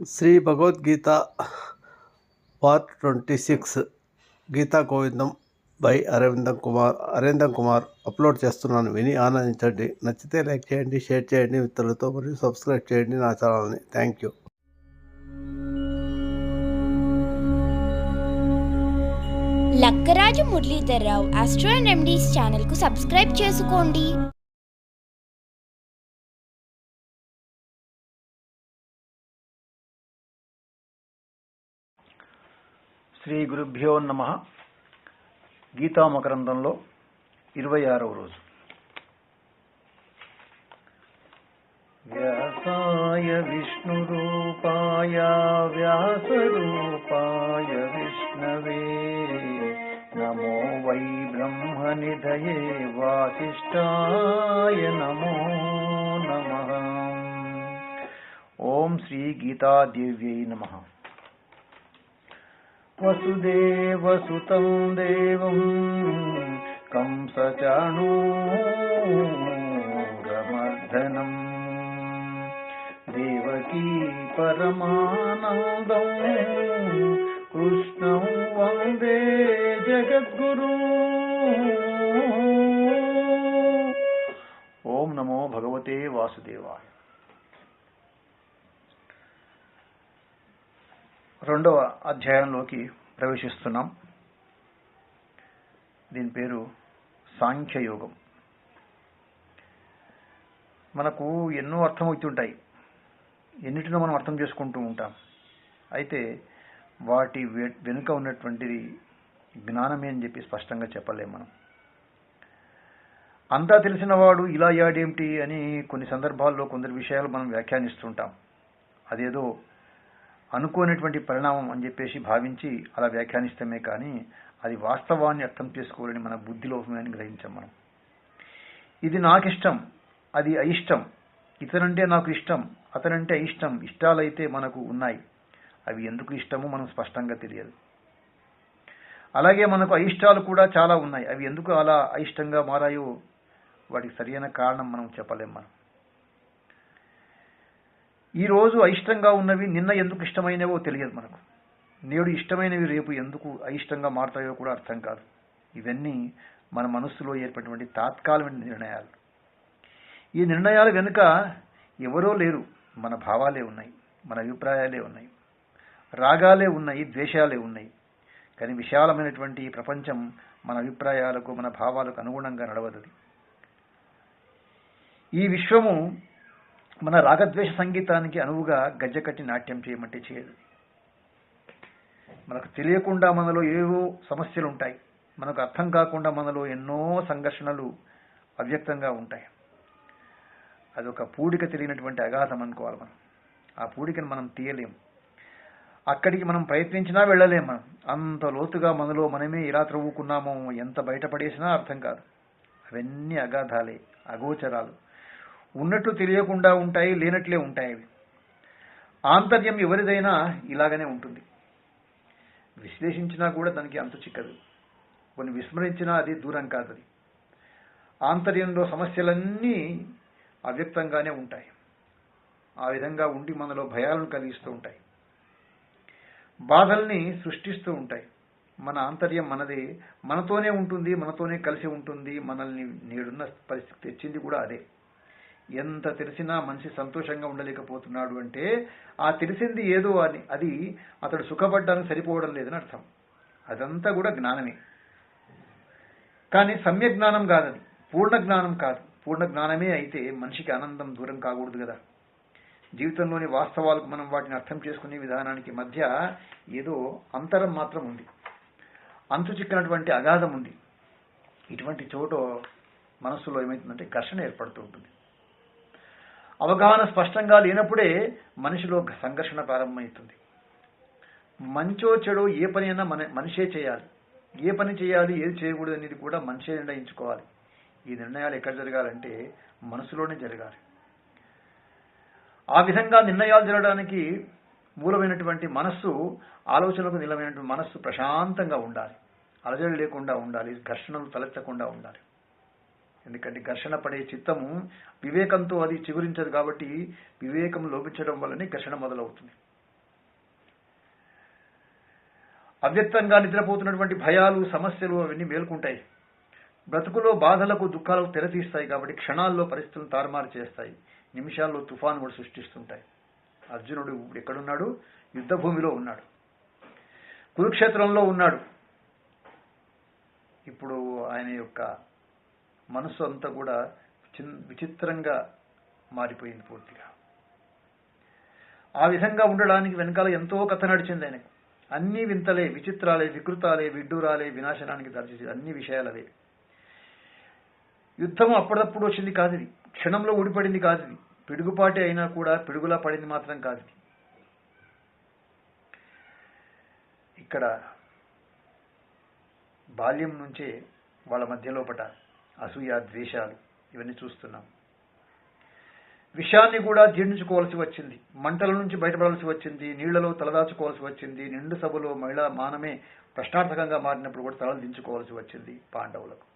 Shri Bhagavad Gita part twenty six Gita Govindam by Aravindam Kumar Aravindam Kumar upload చేస్తున్నాను. విని ఆనందించండి. నచ్చితే like చేయండి షేర్ చేయండి మిత్రులతో మరియు సబ్స్క్రైబ్ చేయండి నా ఛానల్ని. Thank you. Lakkaraju Muralidhar Rao astro and MDs ఛానల్కు సబ్స్క్రైబ్ చేసుకోండి. శ్రీ గురుభ్యో నమ. గీతా మకరందంలో ఇరవై ఆరవ రోజు. వ్యాసాయ విష్ణురూపాయ వ్యాసరూపాయ విష్ణవే. నమో వై బ్రహ్మనిధయే వాసిష్టాయ నమో నమ. ఓం శ్రీ గీతాదేవ్యై నమః. वसुदेवसुतं देवं कंसचाणूरमर्धनम् देवकी परमानंद कृष्ण वंदे जगद्गुरु। ओम नमो भगवते वासुदेवाय। రెండవ అధ్యాయంలోకి ప్రవేశిస్తున్నాం. దీని పేరు సాంఖ్యయోగం. మనకు ఎన్నో అర్థమవుతుంటాయి. ఎన్నిటినో మనం అర్థం చేసుకుంటూ ఉంటాం. అయితే వాటి వెనుక ఉన్నటువంటిది జ్ఞానమే అని చెప్పి స్పష్టంగా చెప్పలేం మనం. అంతా తెలిసినవాడు ఇలా యాడేమిటి అని కొన్ని సందర్భాల్లో కొందరు విషయాలు మనం వ్యాఖ్యానిస్తుంటాం. అదేదో అనుకోనటువంటి పరిణామం అని చెప్పేసి భావించి అలా వ్యాఖ్యానిస్తామే కానీ అది వాస్తవాన్ని అర్థం చేసుకోవాలని మన బుద్ధిలోపమే అని గ్రహించాం మనం. ఇది నాకిష్టం అది అయిష్టం ఇతనంటే నాకు ఇష్టం అతనంటే అయిష్టం ఇష్టాలైతే మనకు ఉన్నాయి. అవి ఎందుకు ఇష్టమో మనం స్పష్టంగా తెలియదు. అలాగే మనకు అయిష్టాలు కూడా చాలా ఉన్నాయి. అవి ఎందుకు అలా అయిష్టంగా మారాయో వాటికి సరైన కారణం మనం చెప్పలేం మనం. ఈ రోజు అయిష్టంగా ఉన్నవి నిన్న ఎందుకు ఇష్టమైనవో తెలియదు మనకు. నేడు ఇష్టమైనవి రేపు ఎందుకు అయిష్టంగా మారుతాయో కూడా అర్థం కాదు. ఇవన్నీ మన మనస్సులో ఏర్పడినటువంటి తాత్కాలిక నిర్ణయాలు. ఈ నిర్ణయాల వెనుక ఎవరో లేరు మన భావాలే ఉన్నాయి మన అభిప్రాయాలే ఉన్నాయి రాగాలే ఉన్నాయి ద్వేషాలే ఉన్నాయి. కానీ విశాలమైనటువంటి ఈ ప్రపంచం మన అభిప్రాయాలకు మన భావాలకు అనుగుణంగా నడవదు ఈ విశ్వము మన రాగద్వేష సంగీతానికి అనువుగా గజ్జకట్టి నాట్యం చేయమంటే చేయదు. మనకు తెలియకుండా మనలో ఏవో సమస్యలు ఉంటాయి మనకు అర్థం కాకుండా మనలో ఎన్నో సంఘర్షణలు అవ్యక్తంగా ఉంటాయి. అదొక పూడిక తెలియనటువంటి అగాధం అనుకోవాలి మనం. ఆ పూడికను మనం తీయలేం. అక్కడికి మనం ప్రయత్నించినా వెళ్ళలేం మనం. అంత లోతుగా మనలో మనమే ఇలా త్రవ్వుకున్నామో ఎంత బయటపడేసినా అర్థం కాదు. అవన్నీ అగాధాలే అగోచరాలు. ఉన్నట్టు తెలియకుండా ఉంటాయి లేనట్లే ఉంటాయి అవి. ఆంతర్యం ఎవరిదైనా ఇలాగనే ఉంటుంది. విశ్లేషించినా కూడా దానికి అంతు చిక్కదు. కొన్ని విస్మరించినా అది దూరం కాదు అది ఆంతర్యంలో సమస్యలన్నీ అవ్యక్తంగానే ఉంటాయి. ఆ విధంగా ఉండి మనలో భయాలను కలిగిస్తూ ఉంటాయి. బాధల్ని సృష్టిస్తూ ఉంటాయి. మన ఆంతర్యం మనదే. మనతోనే ఉంటుంది మనతోనే కలిసి ఉంటుంది. మనల్ని నేడున్న పరిస్థితి తెచ్చింది కూడా అదే. ఎంత తెలిసినా మనిషి సంతోషంగా ఉండలేకపోతున్నాడు అంటే ఆ తెలిసింది ఏదో అని అది అతడు సుఖపడ్డానికి సరిపోవడం లేదని అర్థం. అదంతా కూడా జ్ఞానమే. కానీ సమ్యక్ జ్ఞానం కాదది పూర్ణ జ్ఞానం కాదు. పూర్ణ జ్ఞానమే అయితే మనిషికి ఆనందం దూరం కాకూడదు కదా. జీవితంలోని వాస్తవాలకు మనం వాటిని అర్థం చేసుకునే విధానానికి మధ్య ఏదో అంతరం మాత్రం ఉంది. అంతు చిక్కినటువంటి అగాధం ఉంది. ఇటువంటి చోటు మనస్సులో ఏమవుతుందంటే ఘర్షణ ఏర్పడుతూ ఉంటుంది. అవగాహన స్పష్టంగా లేనప్పుడే మనిషిలో సంఘర్షణ ప్రారంభమవుతుంది. మంచో చెడో ఏ పని అయినా మన మనిషే చేయాలి. ఏ పని చేయాలి ఏది చేయకూడదు అనేది కూడా మనిషే నిర్ణయించుకోవాలి. ఈ నిర్ణయాలు ఎక్కడ జరగాలంటే మనసులోనే జరగాలి. ఆ విధంగా నిర్ణయాలు జరగడానికి మూలమైనటువంటి మనస్సు ఆలోచనలకు నిలమైనటువంటి మనస్సు ప్రశాంతంగా ఉండాలి. అలజడి లేకుండా ఉండాలి ఘర్షణలు తలెత్తకుండా ఉండాలి. ఎందుకంటే ఘర్షణ పడే చిత్తము వివేకంతో అది చిగురించదు కాబట్టి వివేకం లోపించడం వల్లనే ఘర్షణ మొదలవుతుంది. అవ్యక్తంగా నిద్రపోతున్నటువంటి భయాలు సమస్యలు అవన్నీ మేల్కుంటాయి. బ్రతుకులో బాధలకు దుఃఖాలకు తెరతీస్తాయి కాబట్టి క్షణాల్లో పరిస్థితులను తారుమారు చేస్తాయి. నిమిషాల్లో తుఫాను కూడా సృష్టిస్తుంటాయి. అర్జునుడు ఇప్పుడు ఎక్కడున్నాడు? యుద్ధ భూమిలో ఉన్నాడు. కురుక్షేత్రంలో ఉన్నాడు. ఇప్పుడు ఆయన యొక్క మనసు అంతా కూడా విచిత్రంగా మారిపోయింది పూర్తిగా. ఆ విధంగా ఉండడానికి వెనకాల ఎంతో కథ నడిచింది ఆయనకు. అన్ని వింతలే విచిత్రాలే వికృతాలే విడ్డూరాలే వినాశనానికి దారిచేసేది అన్ని విషయాలవే. యుద్ధం అప్పుడప్పుడు వచ్చింది కాదు ఇది క్షణంలో ఊడిపడింది కాదు ఇది పిడుగుపాటి అయినా కూడా పిడుగులా పడింది మాత్రం కాదు ఇది ఇక్కడ బాల్యం నుంచే వాళ్ళ మధ్యలోపట అసూయ ద్వేషాలు ఇవన్నీ చూస్తున్నాం. విషాన్ని కూడా జీర్ణించుకోవాల్సి వచ్చింది. మంటల నుంచి బయటపడాల్సి వచ్చింది. నీళ్ళలో తలదాచుకోవాల్సి వచ్చింది. నిండు సభలో మహిళా మానమే ప్రశ్నార్థకంగా మారినప్పుడు కూడా తలలు దించుకోవాల్సి వచ్చింది పాండవులకు.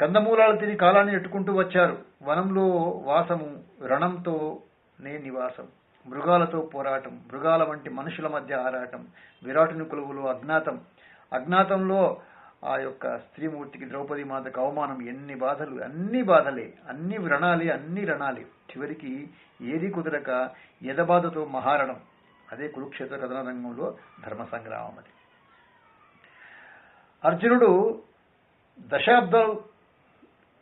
కందమూలాలు తిని కాలాన్ని ఎట్టుకుంటూ వచ్చారు. వనంలో వాసము రణంతో నే నివాసం. మృగాలతో పోరాటం మృగాల వంటి మనుషుల మధ్య ఆరాటం విరాటుని కొలువులో అజ్ఞాతం. అజ్ఞాతంలో ఆ యొక్క స్త్రీమూర్తికి ద్రౌపది మాతకు అవమానం ఎన్ని బాధలు అన్ని బాధలే అన్ని రణాలే అన్ని రణాలే. చివరికి ఏది కుదరక ఎదబాధతో మహారణం. అదే కురుక్షేత్ర కథన రంగంలో ధర్మ సంగ్రామం అది. అర్జునుడు దశాబ్దాలు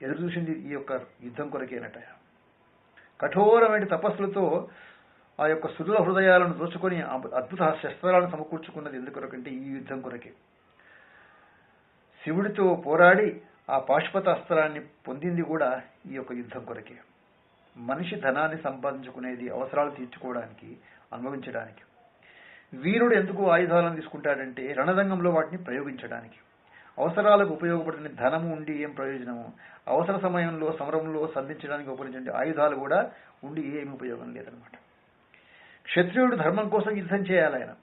ఎదురు చూసింది ఈ యొక్క యుద్ధం కొరకేనట. కఠోరమైన తపస్సులతో ఆ యొక్క సుదుల హృదయాలను దోచుకొని అద్భుత శస్త్రాలను సమకూర్చుకున్నది ఎందుకొరకంటే ఈ యుద్ధం కొరకే. శివుడితో పోరాడి ఆ పాశుపత అస్త్రాన్ని పొందింది కూడా ఈ యొక్క యుద్ధం కొరకే. మనిషి ధనాన్ని సంపాదించుకునేది అవసరాలు తీర్చుకోవడానికి అనుభవించడానికి. వీరుడు ఎందుకు ఆయుధాలను తీసుకుంటాడంటే రణరంగంలో వాటిని ప్రయోగించడానికి. అవసరాలకు ఉపయోగపడిన ధనము ఉండి ఏం ప్రయోజనము? అవసర సమయంలో సమరంలో సంధించడానికి ఉపయోగించే ఆయుధాలు కూడా ఉండి ఏమి ఉపయోగం లేదనమాట క్షత్రియుడు ధర్మం కోసం యుద్ధం చేయాలి ఆయన.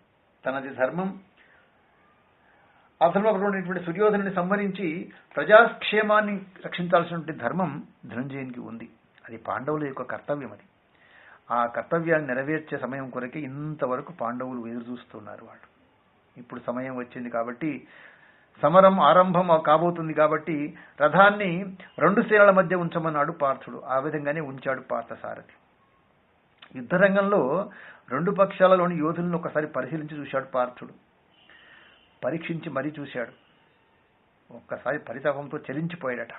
తనది ధర్మం అధర్మపరమైనటువంటి సుర్యోధనుని సంహరించి ప్రజాక్షేమాన్ని రక్షించాల్సినటువంటి ధర్మం ధనంజయునికి ఉంది. అది పాండవుల యొక్క కర్తవ్యం అది. ఆ కర్తవ్యాన్ని నెరవేర్చే సమయం కొరకే ఇంతవరకు పాండవులు ఎదురు చూస్తున్నారు వాళ్ళు. ఇప్పుడు సమయం వచ్చింది కాబట్టి సమరం ఆరంభం కాబోతుంది కాబట్టి రథాన్ని రెండు సేనల మధ్య ఉంచమన్నాడు పార్థుడు. ఆ విధంగానే ఉంచాడు పార్థసారథి. యుద్ధరంగంలో రెండు పక్షాలలోని యోధులను ఒకసారి పరిశీలించి చూశాడు పార్థుడు. పరీక్షించి మరీ చూశాడు. ఒక్కసారి పరితాపంతో చలించిపోయాడట.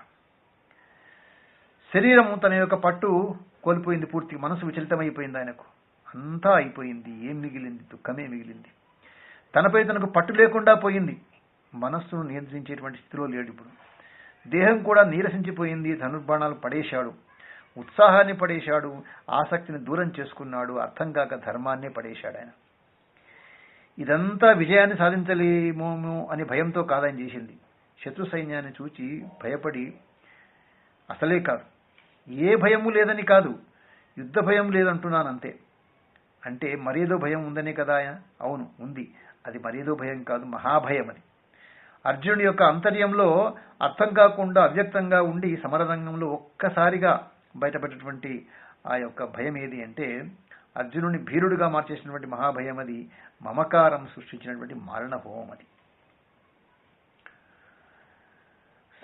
శరీరం తన యొక్క పట్టు కోల్పోయింది పూర్తి మనసు విచలితమైపోయింది ఆయనకు. అంతా అయిపోయింది. ఏం మిగిలింది? దుఃఖమే మిగిలింది. తనపై తనకు పట్టు లేకుండా పోయింది. మనస్సును నియంత్రించేటువంటి స్థితిలో లేడు ఇప్పుడు. దేహం కూడా నీరసించిపోయింది. ధనుర్బాణాలు పడేశాడు. ఉత్సాహాన్ని పడేశాడు. ఆసక్తిని దూరం చేసుకున్నాడు. అర్థం కాక ధర్మాన్నే పడేశాడు ఆయన. ఇదంతా విజయాన్ని సాధించలేమోమో అని భయంతో కాదని చేసింది. శత్రు సైన్యాన్ని చూచి భయపడి అసలే కాదు. ఏ భయము లేదని కాదు. యుద్ధ భయం లేదంటున్నాను అంతే అంటే మరేదో భయం ఉందనే కదా అవును ఉంది. అది మరేదో భయం కాదు మహాభయం అది. అర్జునుడి యొక్క అంతర్యంలో అర్థం కాకుండా అవ్యక్తంగా ఉండి సమరరంగంలో ఒక్కసారిగా బయటపడేటువంటి ఆ యొక్క భయం ఏది అంటే అర్జునుని భీరుడుగా మార్చేసినటువంటి మహాభయం అది. మమకారం సృష్టించినటువంటి మరణ హోమం అది.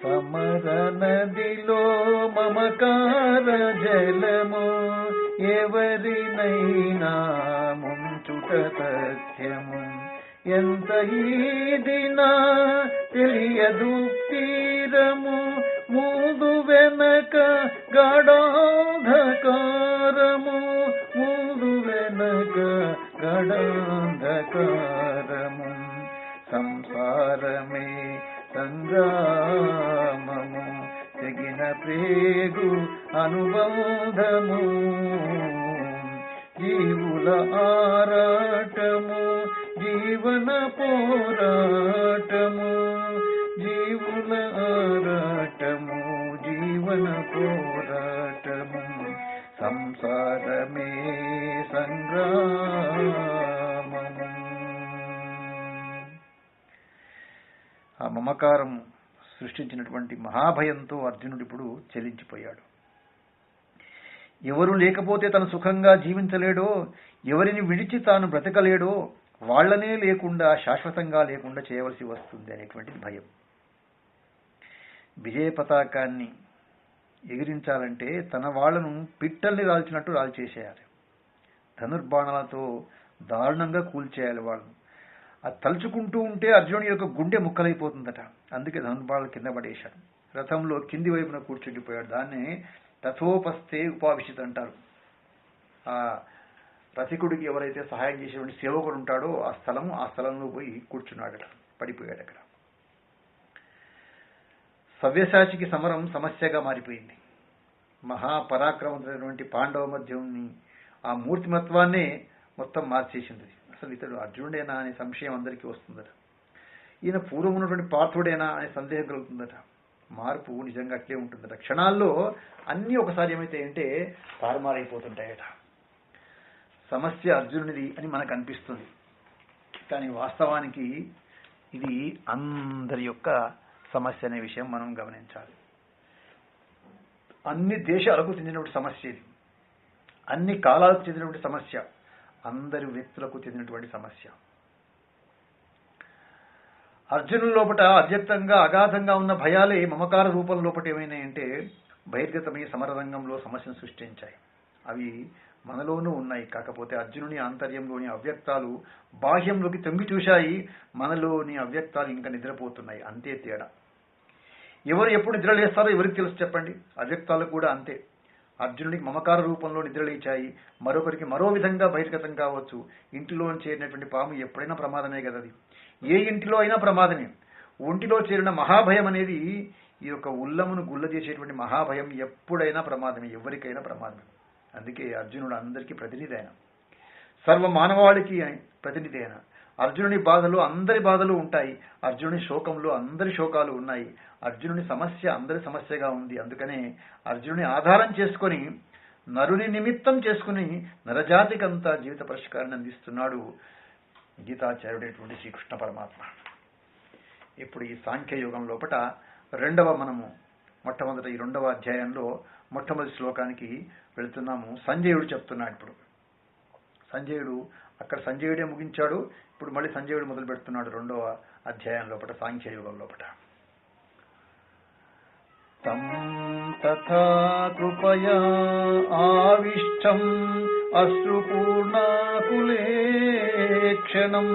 సమర నదిలో మమకార జలము ఎవరినైనా ముంచుట సత్యము. ఎంత ఈదినా తెలియదు తీరము. ముందు వెనక గడా తెగిన ప్రేగు అనుబంధము జీవుల ఆరాటము జీవన పోరాటము జీవుల ఆరాటము జీవన పోరాటము సంసారమే సంగ్రామము. ఆ మమకారము సృష్టించినటువంటి మహాభయంతో అర్జునుడిప్పుడు చెలించిపోయాడు. ఎవరు లేకపోతే తను సుఖంగా జీవించలేడో ఎవరిని విడిచి తాను బ్రతకలేడో వాళ్ళనే లేకుండా శాశ్వతంగా లేకుండా చేయవలసి వస్తుంది అనేటువంటి భయం. విజయ పతాకాన్ని ఎగిరించాలంటే తన వాళ్ళను పిట్టల్ని రాల్చినట్టు రాల్చేసేయాలి. ధనుర్బాణాలతో దారుణంగా కూల్చేయాలి వాళ్ళను అది తలుచుకుంటూ ఉంటే అర్జునుడి యొక్క గుండె ముక్కలైపోతుందట. అందుకే ధనుర్బాణాలు కింద పడేశాడు. రథంలో కింది వైపున కూర్చుండిపోయాడు. దాన్ని రథోపస్తే ఉపావిషిత్ అంటారు. ఆ రసికుడికి ఎవరైతే సహాయం చేసేటువంటి సేవకుడు ఉంటాడో ఆ స్థలం ఆ స్థలంలో పోయి కూర్చున్నాడు అక్కడ పడిపోయాడు అక్కడ. సవ్యసాచికి సమరం సమస్యగా మారిపోయింది. మహాపరాక్రమమైనటువంటి పాండవ మధ్యంని ఆ మూర్తిమత్వాన్నే మొత్తం మార్చేసింది. అసలు ఇతడు అర్జునుడేనా అనే సంశయం అందరికీ వస్తుందట. ఈయన పూర్వం ఉన్నటువంటి పార్థుడేనా అనే సందేహం కలుగుతుందట. మార్పు నిజంగా అట్లే ఉంటుందట. క్షణాల్లో అన్నీ ఒకసారి ఏమైతే అంటే తారుమారైపోతుంటాయట. సమస్య అర్జునుడిది అని మనకు అనిపిస్తుంది. కానీ వాస్తవానికి ఇది అందరి యొక్క సమస్య అనే విషయం మనం గమనించాలి. అన్ని దేశాలకు చెందినటువంటి సమస్య ఇది. అన్ని కాలాలకు చెందినటువంటి సమస్య. అందరి వ్యక్తులకు చెందినటువంటి సమస్య. అర్జునుల లోపట అవ్యక్తంగా అగాధంగా ఉన్న భయాలే మమకార రూపం లోపట ఏమైనాయంటే బహిర్గతమై సమరరంగంలో సమస్యను సృష్టించాయి. అవి మనలోనూ ఉన్నాయి. కాకపోతే అర్జునుని ఆంతర్యంలోని అవ్యక్తాలు బాహ్యంలోకి తొంగి చూశాయి. మనలోని అవ్యక్తాలు ఇంకా నిద్రపోతున్నాయి. అంతే తేడా. ఎవరు ఎప్పుడు నిద్రలేస్తారో ఎవరికి తెలుసు చెప్పండి? అవ్యక్తాలు కూడా అంతే. అర్జునుడికి మమకార రూపంలో నిద్రలేచాయి. మరొకరికి మరో విధంగా బహిర్గతం కావచ్చు. ఇంటిలో చేరినటువంటి పాము ఎప్పుడైనా ప్రమాదమే కదా అది ఏ ఇంటిలో అయినా ప్రమాదమే. ఒంటిలో చేరిన మహాభయం అనేది ఈ యొక్క ఉల్లమును గుల్ల చేసేటువంటి మహాభయం ఎప్పుడైనా ప్రమాదమే ఎవరికైనా ప్రమాదమే. అందుకే అర్జునుడు అందరికీ ప్రతినిధి అయిన సర్వ మానవాళికి ప్రతినిధి అయిన అర్జునుని బాధలు అందరి బాధలు ఉంటాయి. అర్జునుని శోకంలో అందరి శోకాలు ఉన్నాయి. అర్జునుని సమస్య అందరి సమస్యగా ఉంది. అందుకనే అర్జునుని ఆధారం చేసుకొని నరుని నిమిత్తం చేసుకుని నరజాతికంతా జీవిత పరిష్కారాన్ని అందిస్తున్నాడు గీతాచార్యుడైనటువంటి శ్రీకృష్ణ పరమాత్మ. ఇప్పుడు ఈ సాంఖ్య యుగం లోపట రెండవ మనము మొట్టమొదట ఈ రెండవ అధ్యాయంలో మొట్టమొదటి శ్లోకానికి వెళుతున్నాము. సంజయుడు చెప్తున్నాడు ఇప్పుడు. సంజయుడు అక్కడ సంజయుడే ముగించాడు. ఇప్పుడు మళ్ళీ సంజయుడు మొదలు పెడుతున్నాడు రెండవ అధ్యాయం లోపల సాంఖ్య యుగం లోపల తం తథా కృపయా ఆవిష్టం అశ్రుపూర్ణాకులేక్షణం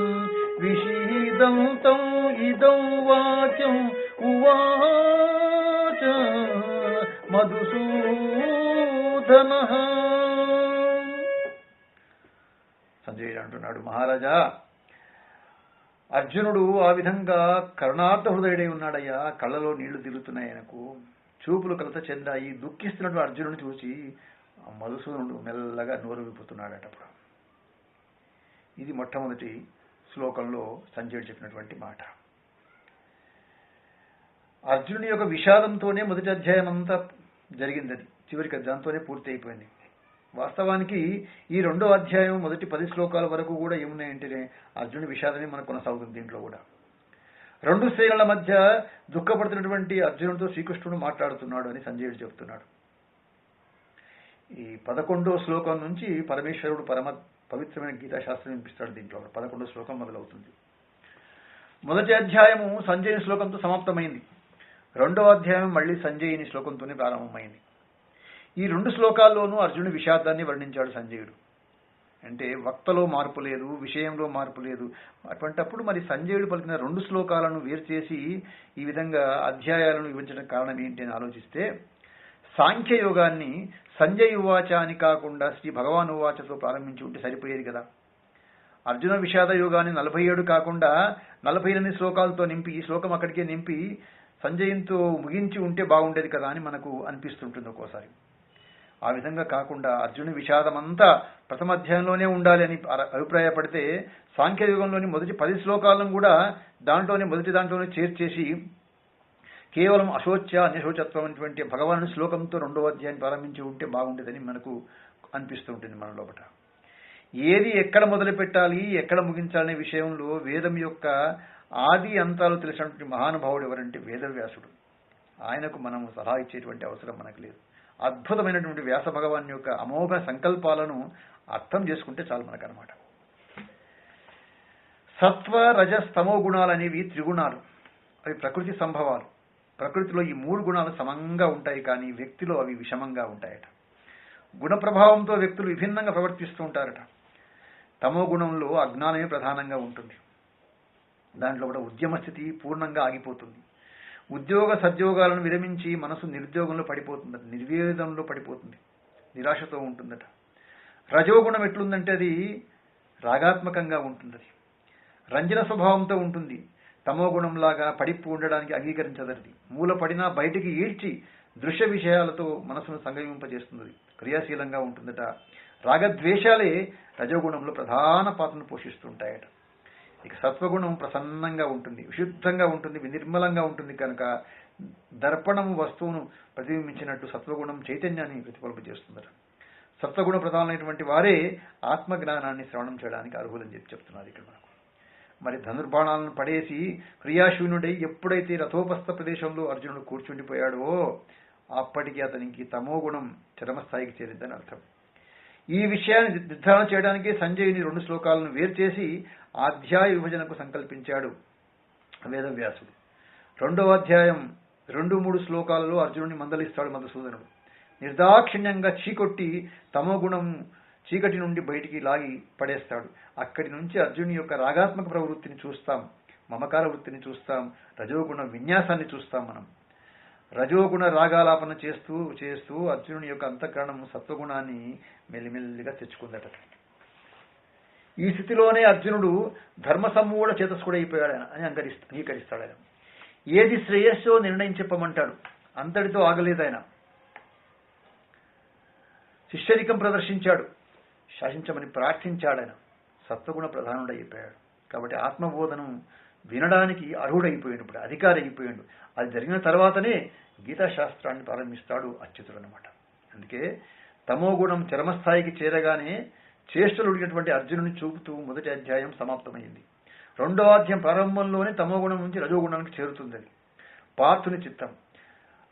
విషీదం తం ఇదం వాక్యం ఉవాచ మధుసూదన సంజయుడు అంటున్నాడు మహారాజా. అర్జునుడు ఆ విధంగా కరుణార్థ హృదయుడై ఉన్నాడయ్యా. కళ్ళలో నీళ్ళు తిరుగుతున్నాయి ఆయనకు. చూపులు కలత చెందాయి. దుఃఖిస్తున్నట్టు అర్జునుడు చూసి మధుసూనుడు మెల్లగా నోరు విప్పుతున్నాడట అప్పుడు. ఇది మొట్టమొదటి శ్లోకంలో సంజయుడు చెప్పినటువంటి మాట. అర్జునుడి యొక్క విషాదంతోనే మొదటి అధ్యాయం అంతా జరిగింది అది చివరికి దాంతోనే పూర్తి అయిపోయింది వాస్తవానికి ఈ రెండో అధ్యాయం మొదటి పది శ్లోకాల వరకు కూడా ఏమున్నాయంటేనే అర్జునుడి విషాదమే మనకు కొనసాగుతుంది దీంట్లో కూడా. రెండు శ్రేణుల మధ్య దుఃఖపడుతున్నటువంటి అర్జునుడితో శ్రీకృష్ణుడు మాట్లాడుతున్నాడు అని సంజయుడు చెబుతున్నాడు. ఈ పదకొండో శ్లోకం నుంచి పరమేశ్వరుడు పరమ పవిత్రమైన గీతాశాస్త్రం వినిపిస్తాడు దీంట్లో. పదకొండో శ్లోకం మొదలవుతుంది. మొదటి అధ్యాయము సంజయుని శ్లోకంతో సమాప్తమైంది. రెండో అధ్యాయం మళ్ళీ సంజయుని శ్లోకంతోనే ప్రారంభమైంది. ఈ రెండు శ్లోకాల్లోనూ అర్జునుడి విషాదాన్ని వర్ణించాడు సంజయుడు. అంటే వక్తలో మార్పు లేదు విషయంలో మార్పు లేదు. అటువంటప్పుడు మరి సంజయుడు పలికిన రెండు శ్లోకాలను వేరు చేసి ఈ విధంగా అధ్యాయాలను వివరించడం కారణం ఏంటి అని ఆలోచిస్తే సాంఖ్య యోగాన్ని సంజయ్ ఉవాచ అని కాకుండా శ్రీ భగవాన్ ఉవాచతో ప్రారంభించి ఉంటే సరిపోయేది కదా. అర్జున విషాద యోగాన్ని నలభై ఏడు కాకుండా నలభై ఎనిమిది శ్లోకాలతో నింపి ఈ శ్లోకం అక్కడికే నింపి సంజయంతో ముగించి ఉంటే బాగుండేది కదా అని మనకు అనిపిస్తుంటుంది ఒక్కోసారి. ఆ విధంగా కాకుండా అర్జుని విషాదమంతా ప్రథమ అధ్యాయంలోనే ఉండాలి అని అర- అభిప్రాయపడితే సాంఖ్యయుగంలోని మొదటి పది శ్లోకాలను కూడా దాంట్లోనే మొదటి దాంట్లోనే చేర్చేసి కేవలం అశోచ్య అన్యశోచత్వం అనేటువంటి భగవాను శ్లోకంతో రెండవ అధ్యాయం ప్రారంభించి ఉంటే బాగుండేదని మనకు అనిపిస్తూ ఉంటుంది మన లోపల ఏది ఎక్కడ మొదలు పెట్టాలి ఎక్కడ ముగించాలనే విషయంలో వేదం యొక్క ఆది అంతాలు తెలిసినటువంటి మహానుభావుడు ఎవరంటే వేదవ్యాసుడు. ఆయనకు మనం సలహా ఇచ్చేటువంటి అవసరం మనకు లేదు. అద్భుతమైనటువంటి వ్యాస భగవాన్ యొక్క అమోఘ సంకల్పాలను అర్థం చేసుకుంటే చాలు మనకు అనమాట సత్వ రజస్తమో గుణాలు అనేవి త్రిగుణాలు. అవి ప్రకృతి సంభవాలు. ప్రకృతిలో ఈ మూడు గుణాలు సమంగా ఉంటాయి కానీ వ్యక్తిలో అవి విషమంగా ఉంటాయట. గుణ ప్రభావంతో వ్యక్తులు విభిన్నంగా ప్రవర్తిస్తూ ఉంటారట. తమో గుణంలో అజ్ఞానమే ప్రధానంగా ఉంటుంది. దాంట్లో కూడా ఉద్యమ స్థితి పూర్ణంగా ఆగిపోతుంది. ఉద్యోగ సద్యోగాలను విరమించి మనసు నిరుద్యోగంలో పడిపోతుందట నిర్వేదంలో పడిపోతుంది నిరాశతో ఉంటుందట. రజోగుణం ఎట్లుందంటే అది రాగాత్మకంగా ఉంటుంది అది రంజన స్వభావంతో ఉంటుంది. తమో గుణంలాగా పడిప్పు ఉండడానికి అంగీకరించదది మూల పడినా బయటికి ఈడ్చి దృశ్య విషయాలతో మనసును సంగమింపజేస్తుంది. క్రియాశీలంగా ఉంటుందట. రాగద్వేషాలే రజోగుణంలో ప్రధాన పాత్రను పోషిస్తుంటాయట. ఇక సత్వగుణం ప్రసన్నంగా ఉంటుంది విశుద్ధంగా ఉంటుంది నిర్మలంగా ఉంటుంది కనుక దర్పణము వస్తువును ప్రతిబింబించినట్టు సత్వగుణం చైతన్యాన్ని ప్రతిఫలింపజేస్తుందట సత్వగుణ ప్రధానమైనటువంటి వారే ఆత్మజ్ఞానాన్ని శ్రవణం చేయడానికి అర్హులని చెప్పి చెప్తున్నారు ఇక్కడ మనకు. మరి ధనుర్బాణాలను పడేసి క్రియాశూన్యుడై ఎప్పుడైతే రథోపస్థ ప్రదేశంలో అర్జునుడు కూర్చుండిపోయాడో అప్పటికి అతనికి తమో గుణం చరమస్థాయికి చేరిందని అర్థం. ఈ విషయాన్ని నిర్ధారణ చేయడానికి సంజయుని రెండు శ్లోకాలను వేరు చేసి అధ్యాయ విభజనకు సంకల్పించాడు వేదవ్యాసుడు. రెండవ అధ్యాయం రెండు మూడు శ్లోకాలలో అర్జునుడిని మందలిస్తాడు మధుసూదనుడు నిర్దాక్షిణ్యంగా చీకొట్టి తమో గుణం చీకటి నుండి బయటికి లాగి పడేస్తాడు. అక్కడి నుంచి అర్జునుని యొక్క రాగాత్మక ప్రవృత్తిని చూస్తాం. మమకార వృత్తిని చూస్తాం. రజోగుణ విన్యాసాన్ని చూస్తాం మనం. రజోగుణ రాగాలాపన చేస్తూ చేస్తూ అర్జునుని యొక్క అంతఃకరణం సత్వగుణాన్ని మెల్లిమెల్లిగా తెచ్చుకుందట. ఈ స్థితిలోనే అర్జునుడు ధర్మ సమ్మూఢ చేతస్కుడైపోయాడు అని అంగరిస్తా అంగీకరిస్తాడు ఆయన ఏది శ్రేయస్సో నిర్ణయం చెప్పమంటాడు అంతటితో ఆగలేదు ఆయన శిష్యరికం ప్రదర్శించాడు. శాసించమని ప్రార్థించాడు ఆయన సత్వగుణ ప్రధానుడైపోయాడు. కాబట్టి ఆత్మబోధనం వినడానికి అర్హుడైపోయాడు ఇప్పుడు అధికారి అయిపోయాడు అది జరిగిన తర్వాతనే గీతాశాస్త్రాన్ని ప్రారంభిస్తాడు అచ్యుతుడు అనమాట అందుకే తమో గుణం చరమస్థాయికి చేరగానే చేష్టలు ఉడిగినటువంటి అర్జునుని చూపుతూ మొదటి అధ్యాయం సమాప్తమైంది. రెండో అధ్యాయం ప్రారంభంలోనే తమోగుణం నుంచి రజోగుణానికి చేరుతుంది పార్థుని చిత్తం.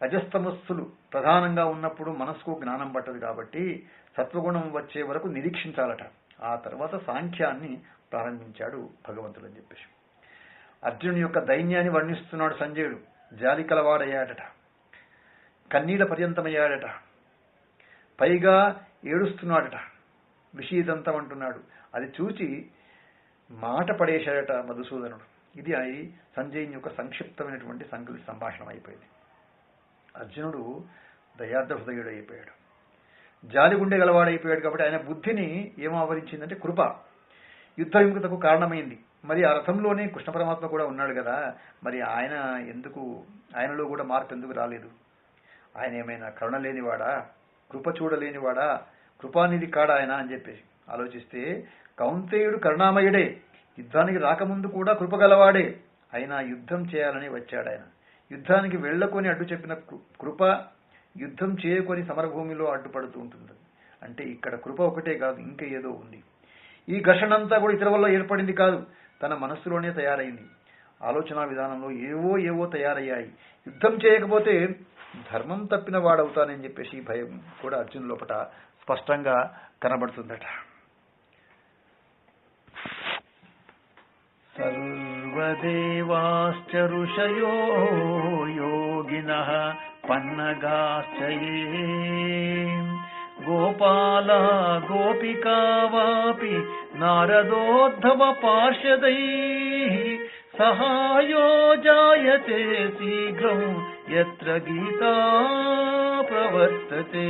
రజస్తమస్సులు ప్రధానంగా ఉన్నప్పుడు మనసుకు జ్ఞానం పట్టదు కాబట్టి సత్వగుణం వచ్చే వరకు నిరీక్షించాలట. ఆ తర్వాత సాంఖ్యాన్ని ప్రారంభించాడు భగవంతుడు అని చెప్పేసి. అర్జునుని యొక్క దైన్యాన్ని వర్ణిస్తున్నాడు సంజయుడు. జాలి కలవాడయ్యాడట. కన్నీల పర్యంతమయ్యాడట. పైగా ఏడుస్తున్నాడట. విషీదంతం అంటున్నాడు. అది చూచి మాట పడేశాడట మధుసూదనుడు. ఇది అయి సంజయుని యొక్క సంక్షిప్తమైనటువంటి సంకలి సంభాషణ అయిపోయింది. అర్జునుడు దయార్థ హృదయుడు అయిపోయాడు జాలిగుండె గలవాడైపోయాడు కాబట్టి ఆయన బుద్ధిని ఏం ఆవరించిందంటే కృప. యుద్ధ విముఖతకు కారణమైంది. మరి ఆ రథంలోనే కృష్ణ పరమాత్మ కూడా ఉన్నాడు కదా. మరి ఆయన ఎందుకు ఆయనలో కూడా మార్పు ఎందుకు రాలేదు? ఆయన ఏమైనా కరుణ లేనివాడా? కృప చూడలేనివాడా కృపానిధి కాడా ఆయన అని చెప్పేసి ఆలోచిస్తే కౌంతేయుడు కరుణామయుడే యుద్ధానికి రాకముందు కూడా కృపగలవాడే. అయినా యుద్ధం చేయాలని వచ్చాడు ఆయన. యుద్ధానికి వెళ్ళకొని అడ్డు చెప్పిన కృప యుద్ధం చేయకొని సమరభూమిలో అడ్డుపడుతూ ఉంటుంది. అంటే ఇక్కడ కృప ఒకటే కాదు ఇంకా ఏదో ఉంది. ఈ ఘర్షణ అంతా కూడా ఇతర వల్ల ఏర్పడింది కాదు తన మనస్సులోనే తయారైంది. ఆలోచన విధానంలో ఏవో ఏవో తయారయ్యాయి. యుద్ధం చేయకపోతే ధర్మం తప్పిన వాడవుతానని చెప్పేసి భయం కూడా అర్జున్ లోపట స్పష్టంగా కనబడుతుందట. సర్వదేవాశ్చ ఋషయో యోగినః పన్నగాశ్చ ఏ. గోపాల గోపికా వాపి నారదోద్ధవ పార్షదై. సహాయో జాయతే శీఘ్రం ఎత్ర గీతా ప్రవర్తతే.